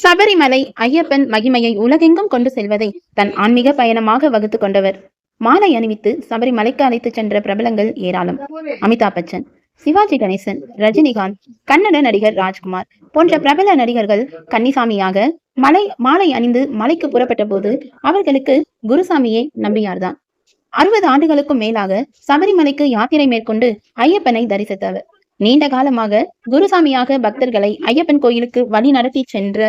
சபரிமலை ஐயப்பன் மகிமையை உலகெங்கும் கொண்டு செல்வதை தன் ஆன்மீக பயணமாக வகுத்து கொண்டவர். மாலை அணிவித்து சபரிமலைக்கு அழைத்து சென்ற பிரபலங்கள் ஏராளம். அமிதாப் பச்சன் சிவாஜி கணேசன் ரஜினிகாந்த் கன்னட நடிகர் ராஜ்குமார் போன்ற பிரபல நடிகர்கள் கன்னிசாமியாக மலை மாலை அணிந்து மலைக்கு புறப்பட்ட போது அவர்களுக்கு குருசாமியே நம்பியார்தான். அறுபது ஆண்டுகளுக்கும் மேலாக சபரிமலைக்கு யாத்திரை மேற்கொண்டு ஐயப்பனை தரிசித்தவர். நீண்ட காலமாக குருசாமியாக பக்தர்களை ஐயப்பன் கோயிலுக்கு வழி நடத்தி சென்ற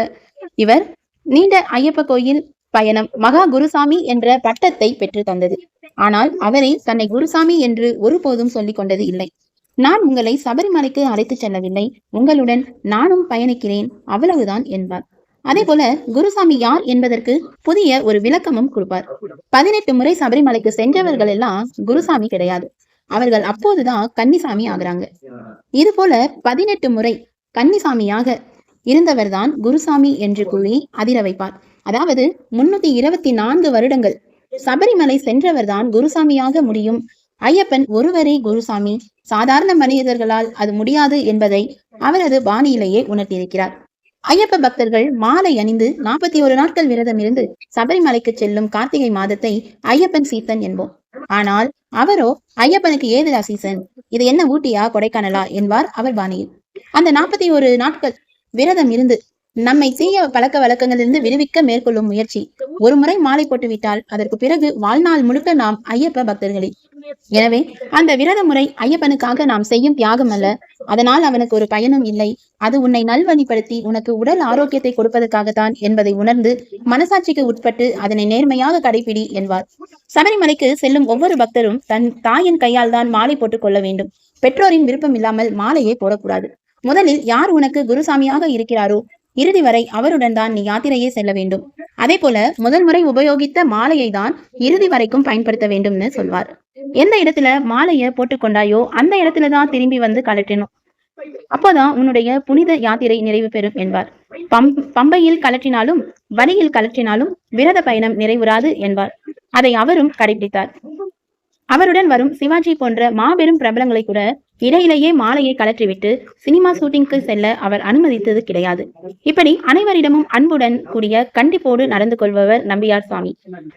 இவர் நீண்ட ஐயப்ப கோயில் பயணம் மகா குருசாமி என்ற பட்டத்தை பெற்று தந்தது. ஆனால் அவரை தன்னை குருசாமி என்று ஒருபோதும் சொல்லிக் கொண்டது இல்லை. நான் உங்களை சபரிமலைக்கு அழைத்துச் செல்லவில்லை. உங்களுடன் நானும் பயணிக்கிறேன். அவ்வளவுதான் என்பார். அதே போல குருசாமி யார் என்பதற்கு புதிய ஒரு விளக்கமும் கொடுப்பார். பதினெட்டு முறை சபரிமலைக்கு சென்றவர்கள் எல்லாம் குருசாமி கிடையாது. அவர்கள் அப்போதுதான் கன்னிசாமி ஆகுறாங்க. இது போல பதினெட்டு முறை கன்னிசாமியாக இருந்தவர்தான் குருசாமி என்று கூறி அதிர வைப்பார். அதாவது முன்னூத்தி இருபத்தி நான்கு வருடங்கள் சபரிமலை சென்றவர்தான் குருசாமியாக முடியும். ஐயப்பன் ஒருவரே குருசாமி. சாதாரண மனிதர்களால் அது முடியாது என்பதை அவரது பாணியிலேயே உணர்த்தியிருக்கிறார். ஐயப்ப பக்தர்கள் மாலை அணிந்து நாற்பத்தி ஒரு நாட்கள் விரதம் இருந்து சபரிமலைக்கு செல்லும் கார்த்திகை மாதத்தை ஐயப்பன் சீசன் என்போம். ஆனால் அவரோ ஐயப்பனுக்கு ஏதுடா சீசன்? இது என்ன ஊட்டியா கொடைக்கானலா என்பார் அவர் பாணியில் அந்த நாற்பத்தி ஒரு நாட்கள் விரதம் இருந்து நம்மை தீய பழக்க வழக்கங்களிலிருந்து விடுவிக்க மேற்கொள்ளும் முயற்சி. ஒரு முறை மாலை போட்டுவிட்டால் அதற்கு பிறகு வாழ்நாள் முழுக்க நாம் ஐயப்ப பக்தர்களே. எனவே அந்த விரத முறை ஐயப்பனுக்காக நாம் செய்யும் தியாகம் அல்ல. அதனால் அவனுக்கு ஒரு பயனும் இல்லை. அது உன்னை நல்வழிப்படுத்தி உனக்கு உடல் ஆரோக்கியத்தை கொடுப்பதற்காகத்தான் என்பதை உணர்ந்து மனசாட்சிக்கு உட்பட்டு அதனை நேர்மையாக கடைபிடி என்பார். சபரிமலைக்கு செல்லும் ஒவ்வொரு பக்தரும் தன் தாயின் கையால் தான் மாலை போட்டுக் கொள்ள வேண்டும். பெற்றோரின் விருப்பம் இல்லாமல் மாலையை போடக்கூடாது. முதலில் யார் உனக்கு குருசாமியாக இருக்கிறாரோ இறுதி வரை அவருடன் தான் நீ யாத்திரையே செல்ல வேண்டும். அதே போல முதல் முறை உபயோகித்த மாலையை தான் இறுதி வரைக்கும் பயன்படுத்த வேண்டும்னு சொல்வார். எந்த இடத்துல மாலையை போட்டுக்கொண்டாயோ அந்த இடத்துல தான் திரும்பி வந்து கலட்டணும் அப்போதான் உன்னுடைய புனித யாத்திரை நிறைவு பெறும் என்பார். பம் பம்பையில் கலற்றினாலும் வழியில் கலற்றினாலும் விரத பயணம் நிறைவுறாது என்பார். அதை அவரும் கடைபிடித்தார் அவருடன் வரும் சிவாஜி போன்ற மாபெரும் பிரபலங்களை கூட இடையிலேயே மாலையை கலற்றிவிட்டு சினிமா ஷூட்டிங்க்கு செல்ல அவர் அனுமதித்தது கிடையாது. இப்படி அனைவரிடமும் அன்புடன் கூடிய கண்டிப்போடு நடந்து கொள்பவர் நம்பியார் சுவாமி.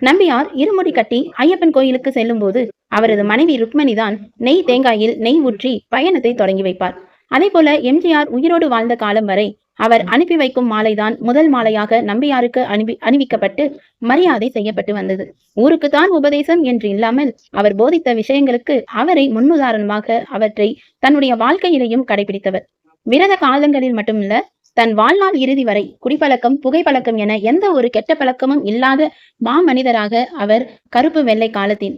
நம்பியார் இருமுடி கட்டி ஐயப்பன் கோயிலுக்கு செல்லும் போது அவரது மனைவி ருக்மணி தான் நெய் தேங்காயில் நெய் ஊற்றி பயணத்தை தொடங்கி வைப்பார். அதே போல எம்ஜிஆர் உயிரோடு வாழ்ந்த காலம் வரை அவர் அனுப்பி வைக்கும் மாலைதான் முதல் மாலையாக நம்பியாருக்கு அனுப்பி அணிவிக்கப்பட்டு மரியாதை செய்யப்பட்டு வந்தது. ஊருக்கு தான் உபதேசம் என்று இல்லாமல் அவர் போதித்த விஷயங்களுக்கு அவரை முன்னுதாரணமாக அவற்றை தன்னுடைய வாழ்க்கையிலையும் கடைபிடித்தவர். விரத காலங்களில் மட்டுமல்ல தன் வாழ்நாள் இறுதி வரை குடிப்பழக்கம் புகைப்பழக்கம் என எந்த ஒரு கெட்ட பழக்கமும் இல்லாத மாமனிதராக அவர் கருப்பு வெள்ளை காலத்தின்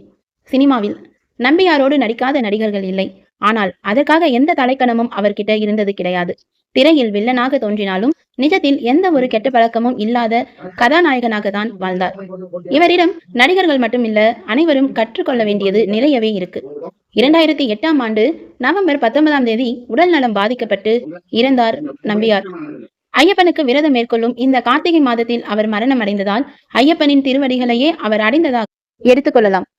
சினிமாவில் நம்பியாரோடு நடிக்காத நடிகர்கள் இல்லை. ஆனால் அதற்காக எந்த தலைக்கணமும் அவர்கிட்ட இருந்தது கிடையாது. திரையில் வில்லனாக தோன்றினாலும் நிஜத்தில் எந்த ஒரு கெட்ட பழக்கமும் இல்லாத கதாநாயகனாக தான் வாழ்ந்தார். இவரிடம் நடிகர்கள் மட்டுமில்ல அனைவரும் கற்றுக்கொள்ள வேண்டியது நிறையவே இருக்கு. இரண்டாயிரத்தி எட்டாம் ஆண்டு நவம்பர் பத்தொன்பதாம் தேதி உடல் நலம் பாதிக்கப்பட்டு இறந்தார் நம்பியார். ஐயப்பனுக்கு விரதம் மேற்கொள்ளும் இந்த கார்த்திகை மாதத்தில் அவர் மரணம் அடைந்ததால் ஐயப்பனின் திருவடிகளையே அவர் அடைந்ததாக எடுத்துக்கொள்ளலாம்.